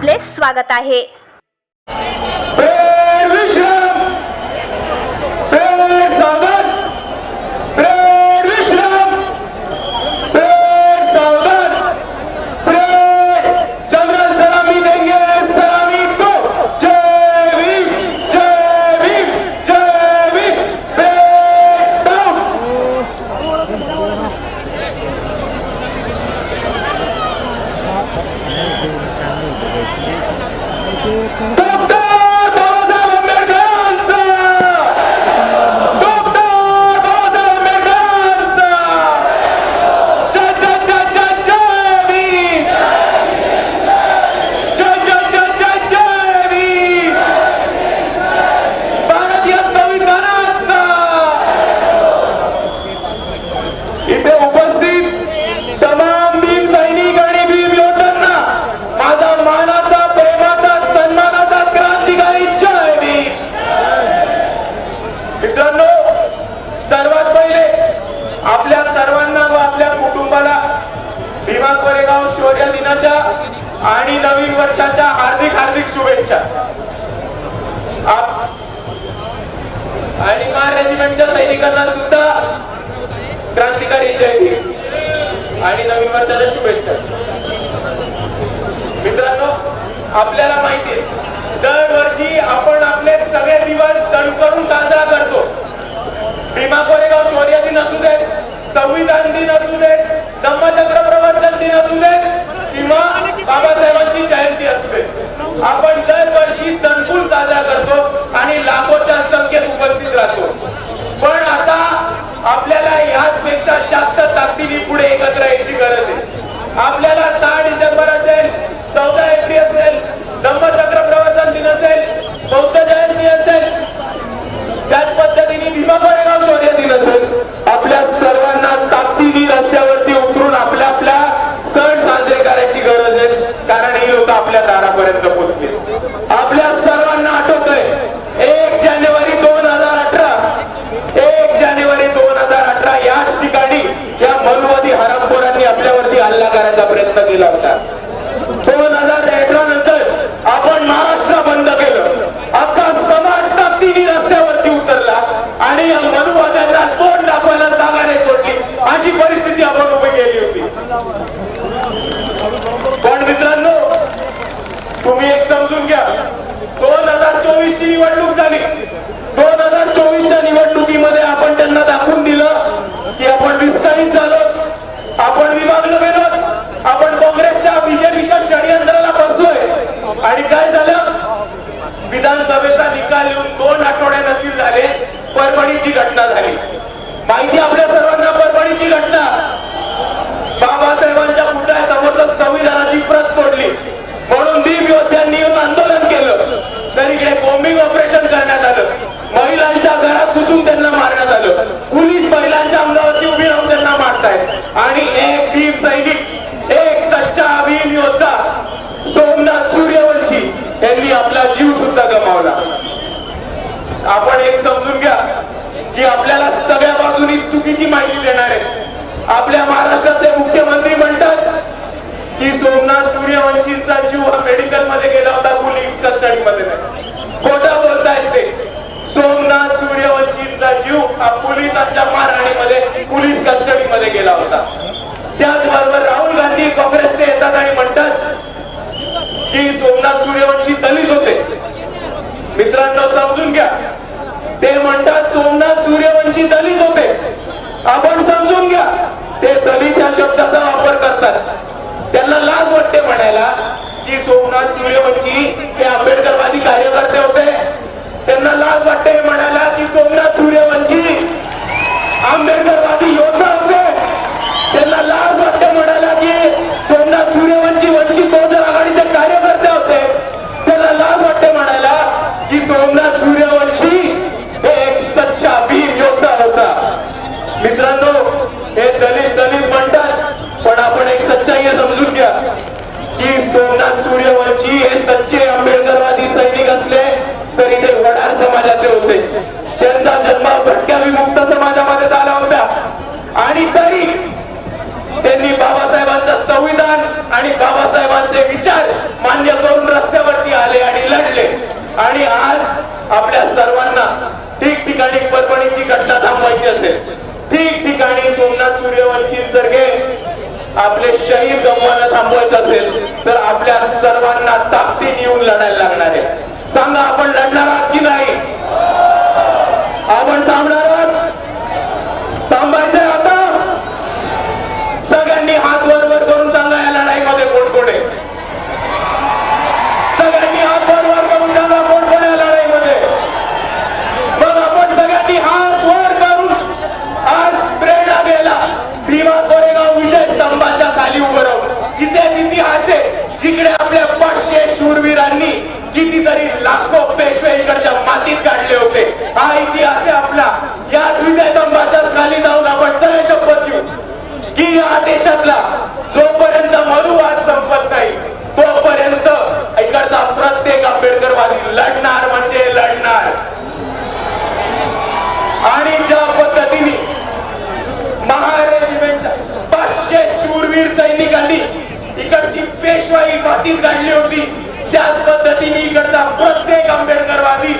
आपले स्वागत आहे. दिनाच्या आणि नवीन वर्षाच्या हार्दिक हार्दिक शुभेच्छा. आणि मार रेजिमेंटच्या सैनिकांना सुद्धा क्रांतिकारी जयंती आणि नवीन वर्षाच्या शुभेच्छा. मित्रांनो आपल्याला माहिती दरवर्षी आपण आपले सगळे दिवस तडकडून साजरा करतो. भीमा कोरेगाव शौर्य दिन असू देत संविधान दिन असू देत धम्मचक्र प्रवर्तन दिन असू देत किंवा बाबासाहेबांची जयंती असते. आपण दरवर्षी तनपूर साजरा करतो आणि लाखोच्या आपण एक समजून घ्या की आपल्याला सगळ्या बाजूनी चुकीची माहिती देणार आहे आपल्या महाराष्ट्राचे मुख्यमंत्री म्हणतात की सोमनाथ सूर्यवंशींचा जीव हा मेडिकलमध्ये गेला होता पोलिंग कस्टडी मध्ये खोटा बोलताय ते. सोमनाथ सूर्यवंशींचा जीव हा पोलिसांच्या महाराणीमध्ये पोलीस कस्टडी मध्ये गेला होता. त्याचबरोबर जी सोमनाथ सूर्यवंशी हे आंबेडकरवादी कार्यकर्ते होते. त्यांना लाज वाटते म्हणायला की सोमनाथ सूर्यवंशी आंबेडकरवादी योद्धा होते. आपले शरीर गमवानं थांबवायचं असेल तर आपल्या सर्वांना ताकदीने येऊन लढायला लागणार आहे. सांगा आपण लढणार आहात की नाही आपण थांबणार आहात थांबायचंय आता सगळ्यांनी हात वर वर करून सांगा या लढाईमध्ये कोण कोण आहे सगळ्यांनी हात वर वर करून सांगा कोण कोण आहे या लढाईमध्ये मग आपण सगळ्यांनी हात वर करून आज प्रेरणा गेला भीमा कोरेगाव विजय स्तंभाच्या खाली उभं राहून इतिहास इतिहास आहे आपल्या पाचशे शूरवीरांनी कितीतरी लाखो पेशवे इकडच्या मातीत काढले होते. हा इतिहास आहे आपला. या विजय स्तंभाच्या खाली जाऊन आपण सगळे शपथ घेऊ. की या देशातला पेशवाई मातीत काढली होती त्याच पद्धतीने इकडचा प्रत्येक आंबेडकरवादी